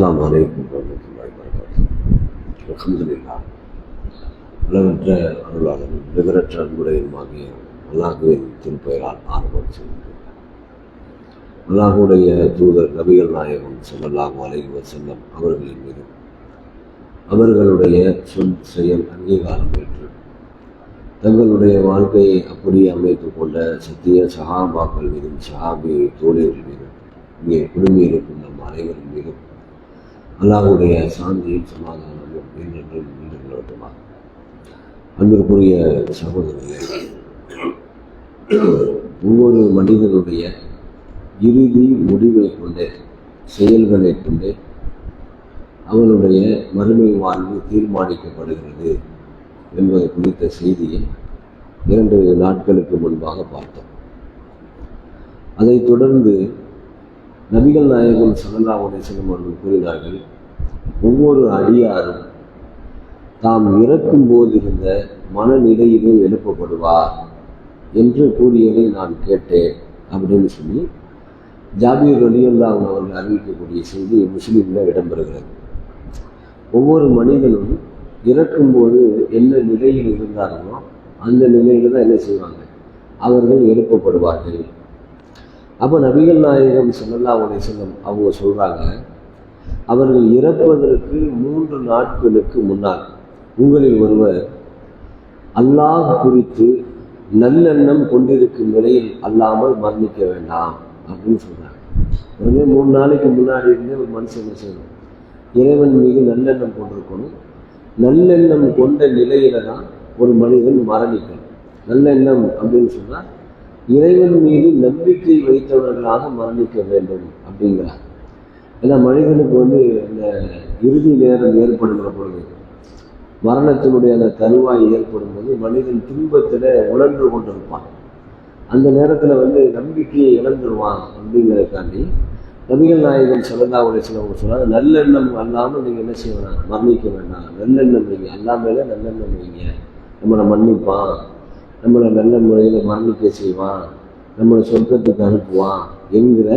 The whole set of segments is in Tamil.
அஸ்ஸலாமு அலைக்கும் வரமத்துல்லாஹி வரகாத்து அல்ஹம்துலில்லாஹ். உலகற்ற அருளாளன் நிகரற்ற அன்புடையமாகிய அல்லாஹுவின் திருப்பெயரால் ஆரம்பம் செய்கின்றேன் அல்லாஹுடைய தூதர் நபிகள் நாயகம் ஸல்லல்லாஹு அலைஹி வஸல்லம் அவர்களின் மீது அவர்களுடைய சொல் செயல் அங்கீகாரம் பெற்று தங்களுடைய வாழ்க்கையை அப்படியே அமைத்துக் கொண்ட சத்திய சஹாபாக்கள் மீதும் சஹாபி தோழியர்கள் மீதும் இங்கே குடும்பியிருக்கும் இருக்கும் நம் அனைவரின் மீதும் அல்லாஹுடைய சாந்தியும் சமாதானமும் என்றென்றும் இன்று நிலவட்டுமாக அன்பிற்குரிய சகோதரர்களே ஒவ்வொரு மனிதனுடைய இறுதி முடிவை கொண்டே செயல்களை கொண்டே அவனுடைய மறுமை வாழ்வு தீர்மானிக்கப்படுகிறது என்பது குறித்த செய்தியை இரண்டு நாட்களுக்கு முன்பாக பார்த்தோம். அதைத் தொடர்ந்து நபிகள் நாயகம் சல்லல்லா அலிஸ்லம் அவர்கள் கூறினார்கள் ஒவ்வொரு அடியாரும் தாம் இறக்கும் போதிருந்த மனநிலையிலே எழுப்பப்படுவார் என்று கூறியதை நான் கேட்டேன் அப்படின்னு சொல்லி ஜாபீர் அலியுல்லா அவர்கள் அறிவிக்கக்கூடிய செய்தி முஸ்லீமில் இடம்பெறுகிறது. ஒவ்வொரு மனிதனும் இறக்கும்போது என்ன நிலையில் இருந்தார்களோ அந்த நிலையில தான் என்ன செய்வாங்க? அவர்கள் எழுப்பப்படுவார்கள். அப்போ நபிகள் நாயகம் சொல்லல்லா செல்லம் அவங்க சொல்கிறாங்க அவர்கள் இறப்பதற்கு மூன்று நாட்களுக்கு முன்னால் உங்களில் ஒருவர் அல்லாஹ் குறித்து நல்லெண்ணம் கொண்டிருக்கும் நிலையில் அல்லாமல் மரணிக்க வேண்டாம் அப்படின்னு சொல்கிறாங்க உடனே மூணு நாளைக்கு முன்னாடி இருந்தே ஒரு மனுஷன் என்ன செய்யணும்? இறைவன் மீது நல்லெண்ணம் கொண்டிருக்கணும். நல்லெண்ணம் கொண்ட நிலையில தான் ஒரு மனிதன் மரணிக்கணும். நல்லெண்ணம் அப்படின்னு சொன்னால் இறைவன் மீது நம்பிக்கை வைத்தவர்களாக மரணிக்க வேண்டும் அப்படிங்கிறார். ஏன்னா மனிதனுக்கு வந்து அந்த இறுதி நேரம் ஏற்படுகிற பொழுது மரணத்தினுடைய அந்த தருவாய் ஏற்படும் போது மனிதன் துன்பத்தில் உழன்று கொண்டிருப்பான். அந்த நேரத்தில் வந்து நம்பிக்கையை இழந்துருவான் அப்படிங்கிறதுக்காண்டி நபிகள் நாயகன் சொல்லல்லா உடைய சிலவங்க சொன்னாங்க நல்லெண்ணம் அல்லாமல் நீங்கள் என்ன செய்ய வேணாம் மரணிக்க வேண்டாம் நல்லெண்ணம் வைங்க எல்லாமேல நல்லெண்ணம் வைங்க. நம்மளை மன்னிப்பான். நம்மளை நல்ல முறையில் மரணிக்க செய்வான் நம்மளை சொர்க்கத்துக்கு அனுப்புவான் என்கிற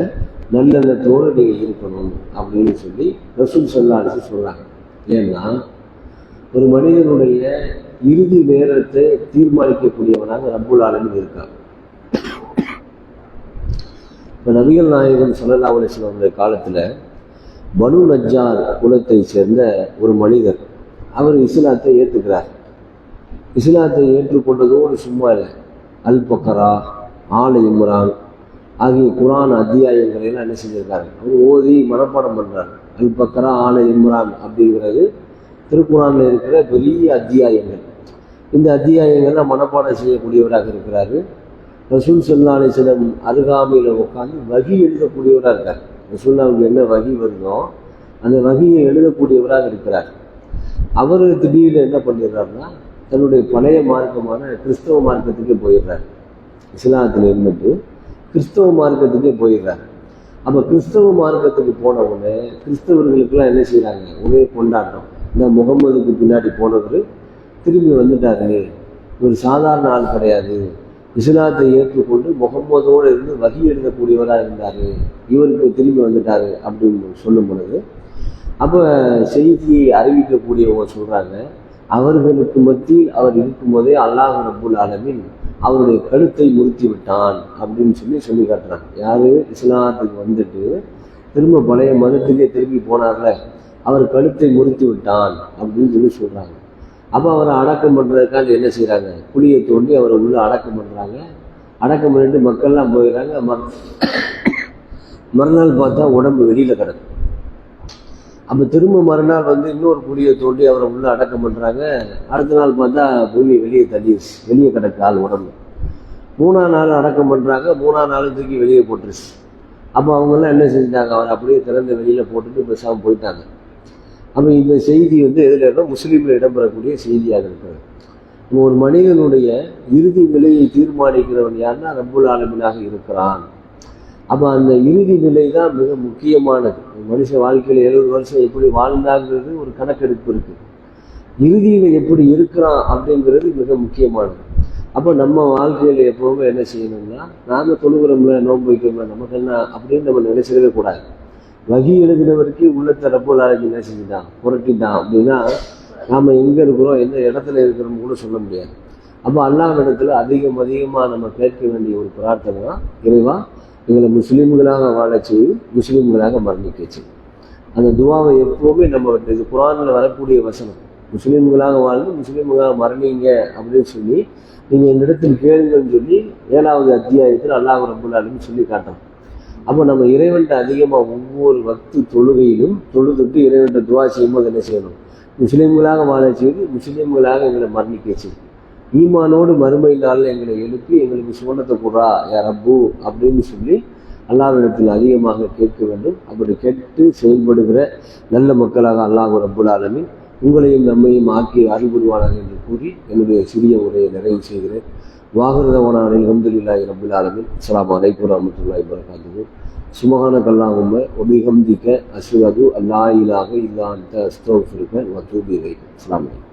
நல்லெண்ணத்தோடு நீங்கள் இருக்கணும் அப்படின்னு சொல்லி ரசூல் சொல்லான்னு சொல்கிறாங்க ஏன்னா ஒரு மனிதனுடைய இறுதி நேரத்தை தீர்மானிக்கக்கூடியவனாக ரப்புல் ஆலமின் இருக்காங்க இப்போ நபிகள் நாயகன் சல்லல்லா அலிஸ்லாமுடைய காலத்தில் பனு நஜ்ஜார் குலத்தை சேர்ந்த ஒரு மனிதர் அவர் இஸ்லாத்தை ஏற்றுக்கிறார் இஸ்லாத்தை ஏற்றுக்கொண்டதோடு சும்மா இல்லை. அல் பக்கரா ஆல் இம்ரான் ஆகிய குரான் அத்தியாயங்களை எல்லாம் என்ன செஞ்சிருக்காரு அவர் ஓதி மனப்பாடம் பண்ணுறார் அல் பக்கரா ஆல் இம்ரான் அப்படிங்கிறது திருக்குறானில் இருக்கிற பெரிய அத்தியாயங்கள். இந்த அத்தியாயங்கள்லாம் மனப்பாடம் செய்யக்கூடியவராக இருக்கிறாரு. ரசூல் சல்லா அலிஸ்லம் அருகாமையில் உட்காந்து வகி எழுதக்கூடியவராக இருக்கார். ரசூல்லாவுக்கு என்ன வகி வருதோ அந்த வகியை எழுதக்கூடியவராக இருக்கிறார். அவர் திடீர்னு என்ன பண்ணிடுறாருன்னா தன்னுடைய பழைய மார்க்கமான கிறிஸ்தவ மார்க்கத்துக்கே போயிடுறார். இஸ்லாத்தில் இருந்துட்டு கிறிஸ்தவ மார்க்கத்துக்கே போயிடுறார். அப்போ கிறிஸ்தவ மார்க்கத்துக்கு போன உடனே கிறிஸ்தவர்களுக்கெல்லாம் என்ன செய்கிறாங்க ஒரே கொண்டாட்டம். இந்த முகம்மதுக்கு பின்னாடி போனவர் திரும்பி வந்துட்டாரு. ஒரு சாதாரண ஆள் கிடையாது. இஸ்லாத்தை ஏற்றுக்கொண்டு முகம்மதோடு இருந்து வகி எழுதக்கூடியவராக இருந்தார். இவருக்கு திரும்பி வந்துட்டார் அப்படின்னு சொல்லும் பொழுது அப்போ செய்தியை அறிவிக்கக்கூடியவங்க சொல்கிறாங்க அவர்களுக்கு மத்தியில் அவர் இருக்கும்போதே அல்லாஹ் ரபுல் ஆலமின் அவருடைய கழுத்தை முறுத்தி விட்டான் அப்படின்னு சொல்லி சொல்லி காட்டுறாங்க. யார்? இஸ்லாத்துக்கு வந்துட்டு திரும்ப பழைய மதத்துக்கே திரும்பி போனார்ல. அவர் கழுத்தை முறுத்தி விட்டான் அப்படின்னு சொல்லி சொல்கிறாங்க அப்போ அவரை அடக்கம் பண்ணுறதுக்காக என்ன செய்கிறாங்க குழியை தோண்டி அவரை உள்ளே அடக்கம் பண்ணுறாங்க அடக்கம் பண்ணிட்டு மக்கள்லாம் போயிடுறாங்க. மறு மறுநாள் பார்த்தா உடம்பு வெளியில் கிடக்கும் அப்போ திரும்ப மறுநாள் வந்து இன்னொரு குழியை தோண்டி அவரை உள்ளே அடக்கம் பண்ணுறாங்க அடுத்த நாள் பார்த்தா பூமி வெளியே தள்ளிடுச்சு வெளியே கிடக்கு ஆள் உடம்பு மூணாம் நாள் அடக்கம் பண்ணுறாங்க மூணாம் நாள் தூக்கி வெளியே போட்டுருச்சு. அப்போ அவங்கெல்லாம் என்ன செஞ்சிட்டாங்க? அவர் அப்படியே திறந்த வெளியில் போட்டுட்டு பேசாமல் போயிட்டாங்க. அப்போ இந்த செய்தி வந்து எதில் இருந்தால் முஸ்லீமில் இடம்பெறக்கூடிய செய்தியாக இருக்கிறது ஒரு மனிதனுடைய இறுதி விலையை தீர்மானிக்கிறவன் யாருன்னா ரப்புல் ஆலமினாக இருக்கிறான். அப்போ அந்த இறுதி நிலை தான் மிக முக்கியமானது. மனுஷ வாழ்க்கையில் எழுபது வருஷம் எப்படி வாழ்ந்தாங்கிறது ஒரு கணக்கெடுப்பு இருக்குது இறுதியில் எப்படி இருக்கிறான் அப்படிங்கிறது மிக முக்கியமானது. அப்போ நம்ம வாழ்க்கையில் எப்போவுமே என்ன செய்யணும்னா நாங்கள் தொழுகிறோம்ல நோன்பு வைக்கிறோம்ல நமக்கு என்ன அப்படின்னு நம்ம நினைச்சிடவே கூடாது. வகி எழுதினவருக்கு உள்ளத்தை ரப்போ அழகி என்ன செஞ்சுட்டான்? புரட்டிட்டான் அப்படின்னா நாம் எங்கே இருக்கிறோம் எந்த இடத்துல இருக்கிறோம் கூட சொல்ல முடியாது. அப்போ அல்லாஹ் இடத்துல அதிகம் அதிகமாக நம்ம கேட்க வேண்டிய ஒரு பிரார்த்தனை தான் இறைவா எங்களை முஸ்லீம்களாக வாழச்சு செய்து முஸ்லீம்களாக மரணிக்கச்சு. அந்த துவாவை எப்போவுமே நம்ம இது குரானில் வரக்கூடிய வசனம் முஸ்லீம்களாக வாழ்ந்து முஸ்லீம்களாக மரணிங்க அப்படின்னு சொல்லி நீங்கள் என்னிடத்தில் இடத்தில் கேளுங்கன்னு சொல்லி ஏழாவது அத்தியாயத்தில் அல்லாஹ் ரபுல்லாலும் சொல்லி காட்டணும் அப்போ நம்ம இறைவன்ட்ட அதிகமாக ஒவ்வொரு வக்து தொழுகையிலும் தொழுதுட்டு இறைவன்ட்ட துவா செய்யும்போது என்ன செய்யணும்? முஸ்லீம்களாக வாழ செய்து முஸ்லீம்களாக எங்களை மரணிக்க செய்யும் ஈமானோடு மறுமை நாளில் எங்களை எழுப்பி எங்களுக்கு சுவனத்தை கூடா யார் ரப்பு அப்படின்னு சொல்லி அல்லாவிடத்தில் அதிகமாக கேட்க வேண்டும். அப்படி கேட்டு செயல்படுகிற நல்ல மக்களாக அல்லாஹ் ரப்புல் ஆலமின் உங்களையும் நம்மையும் ஆக்கி அறிவுறுவானாக என்று கூறி என்னுடைய சிறிய உரையை நிறைவு செய்கிறேன். வாகனதவனான அலமதுல்லாஹி ரபுல் ஆலமின். அஸ்லாம் அலைக்கும் ரஹமத்துல்லாஹி வரகாத்துகு சுமகான கல்லாகும்ம ஒபிகம்திக்க அசுவது அல்லாயிலாக இல்லாந்த அஸ்தோஃபிருக்க வத்தூபி வை அஸ்லாம் வலைக்கம்